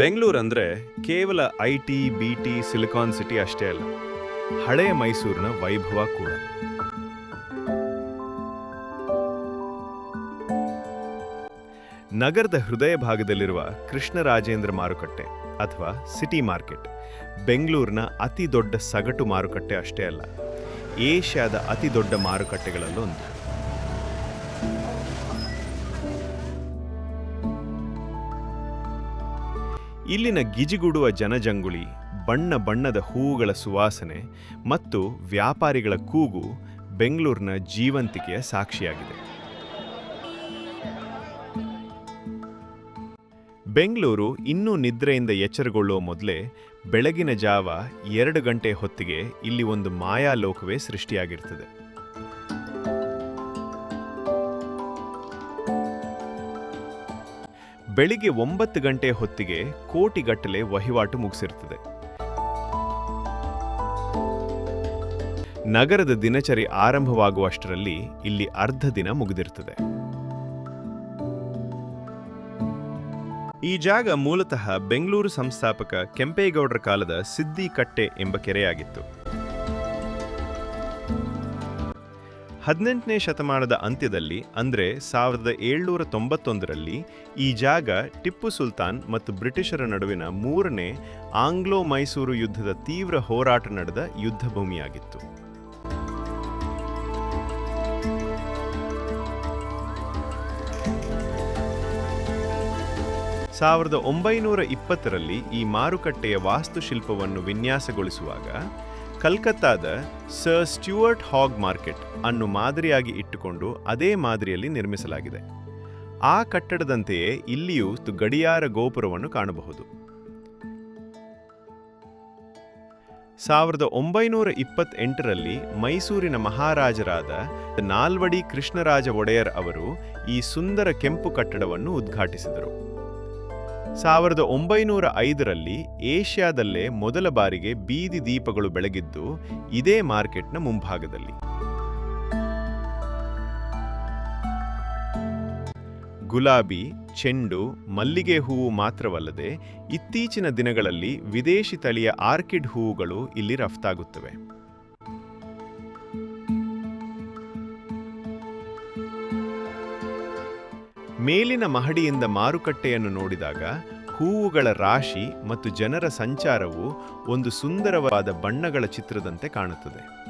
ಬೆಂಗಳೂರು ಅಂದರೆ ಕೇವಲ I T, B T, silicon city ಅಷ್ಟೇ ಅಲ್ಲ ಹಳೆಯ ಮೈಸೂರಿನ ವೈಭವ ಕೂಡ. ನಗರದ ಹೃದಯ ಭಾಗದಲ್ಲಿರುವ ಕೃಷ್ಣರಾಜೇಂದ್ರ ಮಾರುಕಟ್ಟೆ. ಅಥವಾ ಸಿಟಿ ಮಾರ್ಕೆಟ್, ಬೆಂಗಳೂರಿನ ಅತಿ ದೊಡ್ಡ ಸಗಟು ಮಾರುಕಟ್ಟೆ ಅಷ್ಟೇ ಅಲ್ಲ, ಏಷ್ಯಾದ ಅತಿ ದೊಡ್ಡ ಮಾರುಕಟ್ಟೆಗಳಲ್ಲೊಂದು. ಇಲ್ಲಿನ ಗಿಜಿಗುಡುವ ಜನಜಂಗುಳಿ, ಬಣ್ಣ ಬಣ್ಣದ ಹೂವುಗಳ ಸುವಾಸನೆ ಮತ್ತು ವ್ಯಾಪಾರಿಗಳ ಕೂಗು ಬೆಂಗಳೂರಿನ ಜೀವಂತಿಕೆಯ ಸಾಕ್ಷಿಯಾಗಿದೆ. ಬೆಂಗಳೂರು ಇನ್ನೂ ನಿದ್ರೆಯಿಂದ ಎಚ್ಚರಗೊಳ್ಳುವ ಮೊದಲೇ ಬೆಳಗಿನ ಜಾವ ಎರಡು ಗಂಟೆ ಹೊತ್ತಿಗೆ ಇಲ್ಲಿ ಒಂದು ಮಾಯಾಲೋಕವೇ ಸೃಷ್ಟಿಯಾಗಿರ್ತದೆ. ಬೆಳಿಗ್ಗೆ ಒಂಬತ್ತು ಗಂಟೆ ಹೊತ್ತಿಗೆ ಕೋಟಿಗಟ್ಟಲೆ ವಹಿವಾಟು ಮುಗಿಸಿರ್ತದೆ. ನಗರದ ದಿನಚರಿ ಆರಂಭವಾಗುವಷ್ಟರಲ್ಲಿ ಇಲ್ಲಿ ಅರ್ಧ ದಿನ ಮುಗಿದಿರ್ತದೆ. ಈ ಜಾಗ ಮೂಲತಃ ಬೆಂಗಳೂರು ಸಂಸ್ಥಾಪಕ ಕೆಂಪೇಗೌಡರ ಕಾಲದ ಸಿದ್ದಿ ಕಟ್ಟೆ ಎಂಬ ಕೆರೆಯಾಗಿತ್ತು. ಹದಿನೆಂಟನೇ ಶತಮಾನದ ಅಂತ್ಯದಲ್ಲಿ, ಅಂದರೆ ಸಾವಿರದ ಏಳ್ನೂರ ತೊಂಬತ್ತೊಂದರಲ್ಲಿ, ಈ ಜಾಗ ಟಿಪ್ಪು ಸುಲ್ತಾನ್ ಮತ್ತು ಬ್ರಿಟಿಷರ ನಡುವಿನ ಮೂರನೇ ಆಂಗ್ಲೋ ಮೈಸೂರು ಯುದ್ಧದ ತೀವ್ರ ಹೋರಾಟ ನಡೆದ ಯುದ್ಧ ಸಾವಿರದ ಒಂಬೈನೂರ ಇಪ್ಪತ್ತರಲ್ಲಿ ಈ ಮಾರುಕಟ್ಟೆಯ ವಾಸ್ತುಶಿಲ್ಪವನ್ನು ವಿನ್ಯಾಸಗೊಳಿಸುವಾಗ, ಕಲ್ಕತ್ತಾದ ಸರ್ ಸ್ಟ್ಯೂವರ್ಟ್ ಹಾಗ್ ಮಾರ್ಕೆಟ್ ಅನ್ನು ಮಾದರಿಯಾಗಿ ಇಟ್ಟುಕೊಂಡು ಅದೇ ಮಾದರಿಯಲ್ಲಿ ನಿರ್ಮಿಸಲಾಗಿದೆ. ಆ ಕಟ್ಟಡದಂತೆಯೇ ಇಲ್ಲಿಯೂ ಗಡಿಯಾರ ಗೋಪುರವನ್ನು ಕಾಣಬಹುದು. ಸಾವಿರದ ಒಂಬೈನೂರ ಇಪ್ಪತ್ತೆಂಟರಲ್ಲಿ ಮೈಸೂರಿನ ಮಹಾರಾಜರಾದ ನಾಲ್ವಡಿ ಕೃಷ್ಣರಾಜ ಒಡೆಯರ್ ಅವರು ಈ ಸುಂದರ ಕೆಂಪು ಕಟ್ಟಡವನ್ನು ಉದ್ಘಾಟಿಸಿದರು. ಸಾವಿರದ ಒಂಬೈನೂರ ಐದರಲ್ಲಿ ಏಷ್ಯಾದಲ್ಲೇ ಮೊದಲ ಬಾರಿಗೆ ಬೀದಿ ದೀಪಗಳು ಬೆಳಗಿದ್ದು ಇದೇ ಮಾರ್ಕೆಟ್ನ ಮುಂಭಾಗದಲ್ಲಿ. ಗುಲಾಬಿ, ಚೆಂಡು, ಮಲ್ಲಿಗೆ ಹೂವು ಮಾತ್ರವಲ್ಲದೆ ಇತ್ತೀಚಿನ ದಿನಗಳಲ್ಲಿ ವಿದೇಶಿ ತಳಿಯ ಆರ್ಕಿಡ್ ಹೂವುಗಳು ಇಲ್ಲಿ ರಫ್ತಾಗುತ್ತವೆ. ಮೇಲಿನ ಮಹಡಿಯಿಂದ ಮಾರುಕಟ್ಟೆಯನ್ನು ನೋಡಿದಾಗ ಹೂವುಗಳ ರಾಶಿ ಮತ್ತು ಜನರ ಸಂಚಾರವು ಒಂದು ಸುಂದರವಾದ ಬಣ್ಣಗಳ ಚಿತ್ರದಂತೆ ಕಾಣುತ್ತದೆ.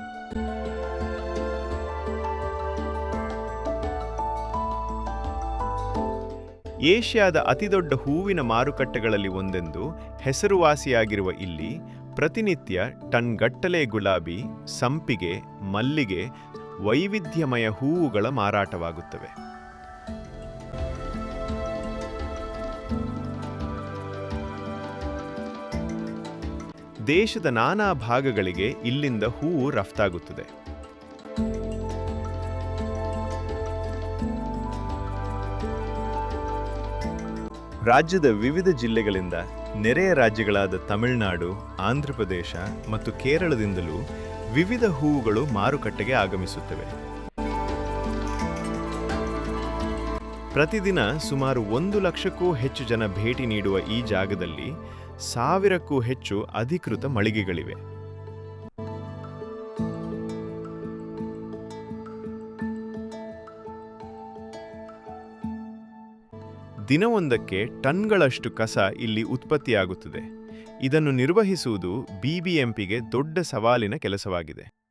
ಏಷ್ಯಾದ ಅತಿದೊಡ್ಡ ಹೂವಿನ ಮಾರುಕಟ್ಟೆಗಳಲ್ಲಿ ಒಂದೆಂದು ಹೆಸರುವಾಸಿಯಾಗಿರುವ ಇಲ್ಲಿ ಪ್ರತಿನಿತ್ಯ ಟನ್ಗಟ್ಟಲೆ ಗುಲಾಬಿ, ಸಂಪಿಗೆ, ಮಲ್ಲಿಗೆ ವೈವಿಧ್ಯಮಯ ಹೂವುಗಳ ಮಾರಾಟವಾಗುತ್ತವೆ. ದೇಶದ ನಾನಾ ಭಾಗಗಳಿಗೆ ಇಲ್ಲಿಂದ ಹೂವು ರಫ್ತಾಗುತ್ತದೆ. ರಾಜ್ಯದ ವಿವಿಧ ಜಿಲ್ಲೆಗಳಿಂದ ನೆರೆಯ ರಾಜ್ಯಗಳಾದ ತಮಿಳುನಾಡು, ಆಂಧ್ರಪ್ರದೇಶ ಮತ್ತು ಕೇರಳದಿಂದಲೂ ವಿವಿಧ ಹೂವುಗಳು ಮಾರುಕಟ್ಟೆಗೆ ಆಗಮಿಸುತ್ತವೆ. ಪ್ರತಿದಿನ ಸುಮಾರು ಒಂದು ಲಕ್ಷಕ್ಕೂ ಹೆಚ್ಚು ಜನ ಭೇಟಿ ನೀಡುವ ಈ ಜಾಗದಲ್ಲಿ ಸಾವಿರಕ್ಕೂ ಹೆಚ್ಚು ಅಧಿಕೃತ ಮಳಿಗೆಗಳಿವೆ. ದಿನವೊಂದಕ್ಕೆ ಟನ್ಗಳಷ್ಟು ಕಸ ಇಲ್ಲಿ ಉತ್ಪತ್ತಿಯಾಗುತ್ತದೆ. ಇದನ್ನು ನಿರ್ವಹಿಸುವುದು ಬಿಬಿಎಂಪಿಗೆ ದೊಡ್ಡ ಸವಾಲಿನ ಕೆಲಸವಾಗಿದೆ.